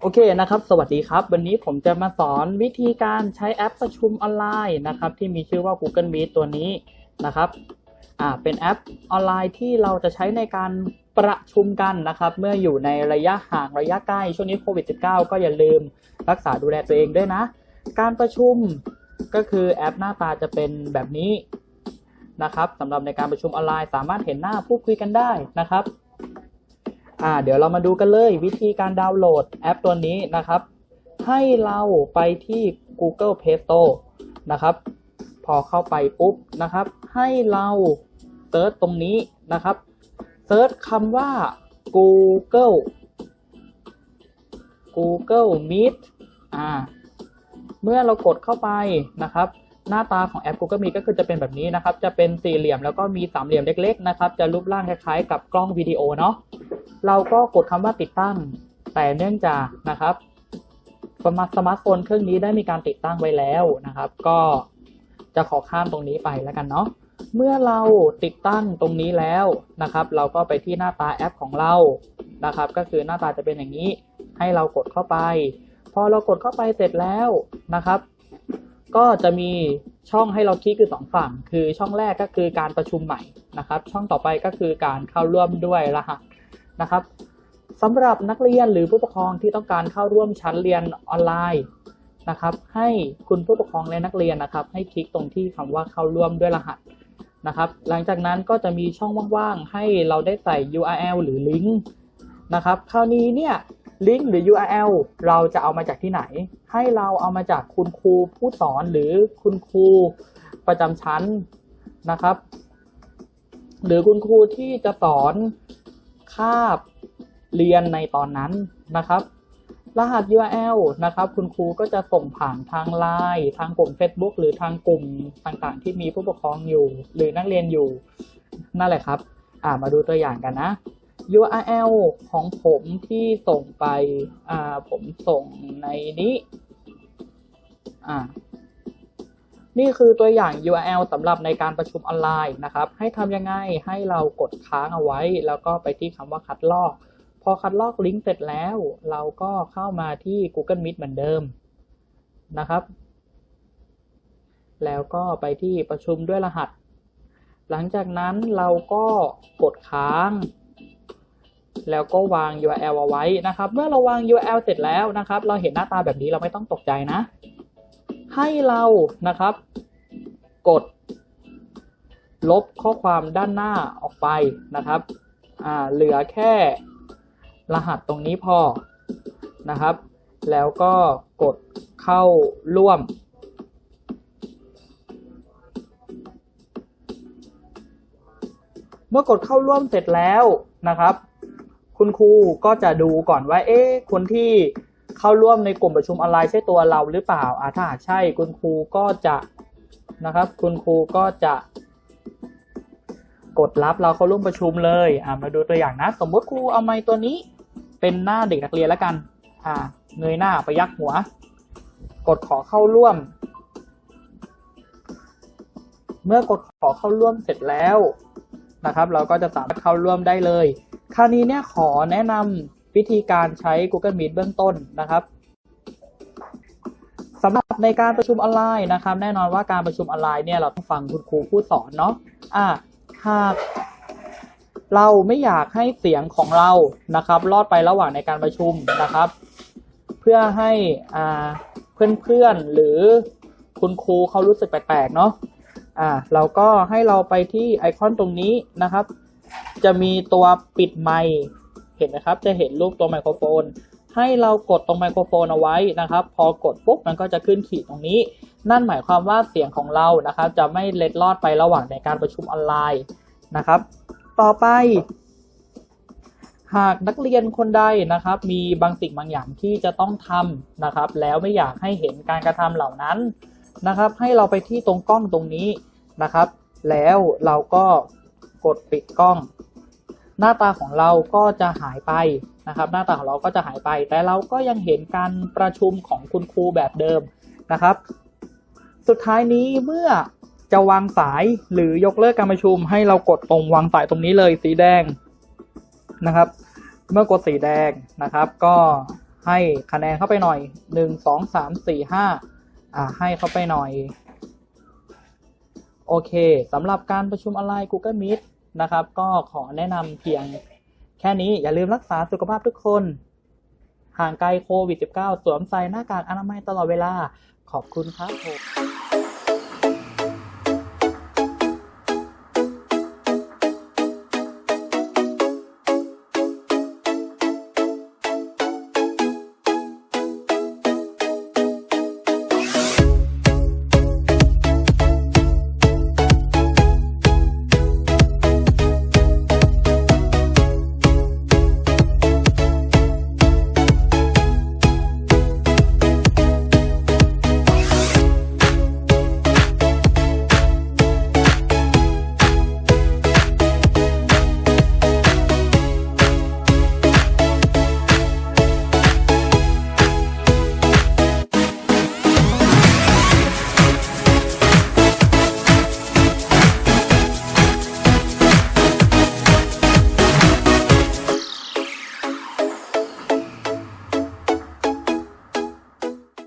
โอเคนะครับ สวัสดีครับ วันนี้ผมจะมาสอนวิธีการใช้แอปประชุมออนไลน์นะครับ ที่มีชื่อว่า Google Meet ตัวนี้นะครับอ่าเป็นแอปออนไลน์ที่เราจะใช้ในการประชุมกันนะครับ เมื่ออยู่ในระยะห่างระยะใกล้ ช่วงนี้โควิด -19 ก็อย่าลืมรักษาดูแลตัวเองด้วยนะ การประชุมก็คือแอปหน้าตาจะเป็นแบบนี้นะครับสำหรับในการประชุมออนไลน์ สามารถเห็นหน้าพูดคุยกันได้นะครับ อ่าเดี๋ยวเรามาดูกันเลยวิธีการดาวน์โหลดแอปตัวนี้นะครับ ให้เราไปที่ Google Play Store นะครับ พอเข้าไปปุ๊บนะครับ ให้เราเซิร์ชตรงนี้นะครับเซิร์ชคำว่า Google Google Meet อ่า เมื่อเรากดเข้าไปนะครับ หน้าตาของแอป Google Meet ก็คือจะเป็นแบบนี้นะครับ จะเป็นสี่เหลี่ยมแล้วก็มีสามเหลี่ยมเล็ก ๆ นะครับ จะรูปร่างคล้ายๆ กับกล้องวิดีโอเนาะ เราก็กดคำว่าติดตั้ง แต่เนื่องจากนะครับสมาร์ทสมาร์ทโฟนเครื่องนี้ได้มีการติดตั้งไว้แล้วนะครับ ก็จะขอข้ามตรงนี้ไปแล้วกันเนาะเมื่อเราติดตั้งตรงนี้แล้วนะครับ เราก็ไปที่หน้าตาแอปของเรานะครับ ก็คือหน้าตาจะเป็นอย่างนี้ ให้เรากดเข้าไป พอเรากดเข้าไปเสร็จแล้วนะครับ ก็จะมีช่องให้เราคลิกคือสองฝั่ง คือช่องแรกก็คือการประชุมใหม่นะครับ ช่องต่อไปก็คือการเข้าร่วมด้วยรหัส นะครับสำหรับนักเรียนหรือผู้ปกครองที่ต้องการเข้าร่วมชั้นเรียนออนไลน์นะครับ ให้คุณผู้ปกครองและนักเรียนนะครับ ให้คลิกตรงที่คำว่าเข้าร่วมด้วยรหัสนะครับ หลังจากนั้นก็จะมีช่องว่างๆ ให้เราได้ใส่ URL หรือลิงก์นะครับ คราวนี้เนี่ยลิงก์หรือ URL เราจะเอามาจากที่ไหน ให้เราเอามาจากคุณครูผู้สอนหรือคุณครูประจำชั้นนะครับ หรือคุณครูที่จะสอน คาบเรียนในตอนนั้นนะครับ รหัส URL นะครับ คุณครูก็จะส่งผ่านทาง Line ทางกลุ่ม Facebook หรือทางกลุ่มต่างๆ ที่มีผู้ปกครองอยู่ หรือนักเรียนอยู่นั่นแหละครับ อ่ามาดูตัวอย่างกันนะ URL ของผมที่ส่งไป อ่า ผมส่งในนี้ อ่า นี่คือตัวอย่าง URL สำหรับในการประชุมออนไลน์นะครับ ให้ทำยังไงให้เรากดค้างเอาไว้ แล้วก็ไปที่คำว่าคัดลอก พอคัดลอกลิงก์เสร็จแล้ว เราก็เข้ามาที่ Google Meet เหมือนเดิมนะครับ แล้วก็ไปที่ประชุมด้วยรหัส หลังจากนั้นเราก็กดค้าง แล้วก็วาง URL เอาไว้นะครับ เมื่อเราวาง URL เสร็จแล้วนะครับ เราเห็นหน้าตาแบบนี้เราไม่ต้องตกใจนะ ให้เรานะครับ กด ลบข้อความด้านหน้าออกไปนะครับอ่าเหลือแค่รหัสตรงนี้พอนะครับ แล้วก็กดเข้าร่วมเมื่อกดเข้าร่วมเสร็จแล้วนะครับ คุณครูก็จะดูก่อนว่า เอ๊ะคนที่ เข้าร่วมในกลุ่มประชุมออนไลน์ใช่ตัวเราหรือเปล่าอ่าถ้าใช่คุณครูก็จะนะครับ คุณครูก็จะ กดรับเราเข้าร่วมประชุมเลยอ่ามาดูตัวอย่างนะ สมมติครูเอาไม้ตัวนี้ เป็นหน้าเด็กนักเรียนแล้วกัน อ่าเงยหน้าไปยักหัว กดขอเข้าร่วม เมื่อกดขอเข้าร่วมเสร็จแล้วนะครับ เราก็จะสามารถเข้าร่วมได้เลย คราวนี้เนี่ยขอแนะนำ วิธีการใช้ Google Meet เบื้องต้นนะครับสำหรับในการประชุมออนไลน์นะครับ แน่นอนว่าการประชุมออนไลน์เนี่ยเราต้องฟังคุณครูผู้สอนเนาะอ่าหากเราไม่อยากให้เสียงของเรานะครับ รอดไประหว่างในการประชุมนะครับ เพื่อให้อ่าเพื่อนๆหรือคุณครูเขารู้สึกแปลกๆเนาะอ่าเราก็ให้เราไปที่ไอคอนตรงนี้นะครับ จะมีตัวปิดไมค์ เห็นนะครับ จะเห็นรูปตัวไมโครโฟน ให้เรากดตรงไมโครโฟนเอาไว้นะครับ พอกดปุ๊บมันก็จะขึ้นขีดตรงนี้ นั่นหมายความว่าเสียงของเรานะครับ จะไม่เล็ดลอดไประหว่างในการประชุมออนไลน์นะครับ ต่อไป หากนักเรียนคนใดนะครับ มีบางสิ่งบางอย่างที่จะต้องทำนะครับ แล้วไม่อยากให้เห็นการกระทำเหล่านั้นนะครับ ให้เราไปที่ตรงกล้องตรงนี้นะครับ แล้วเราก็กดปิดกล้อง หน้าตาของเราก็จะหายไปนะครับ หน้าตาของเราก็จะหายไป แต่เราก็ยังเห็นการประชุมของคุณครูแบบเดิมนะครับ สุดท้ายนี้เมื่อจะวางสายหรือยกเลิกการประชุม ให้เรากดตรงวางสายตรงนี้เลยสีแดงนะครับ เมื่อกดสีแดงนะครับ ก็ให้คะแนนเข้าไปหน่อยหนึ่งสองสามสี่ห้าอ่าให้เข้าไปหน่อย โอเคสำหรับการประชุมออนไลน์ Google Meet นะครับ ก็ขอแนะนำเพียงแค่นี้อย่าลืมรักษาสุขภาพทุกคน ห่างไกลโควิด -19 สวมใส่หน้ากากอนามัยตลอดเวลา ขอบคุณครับผม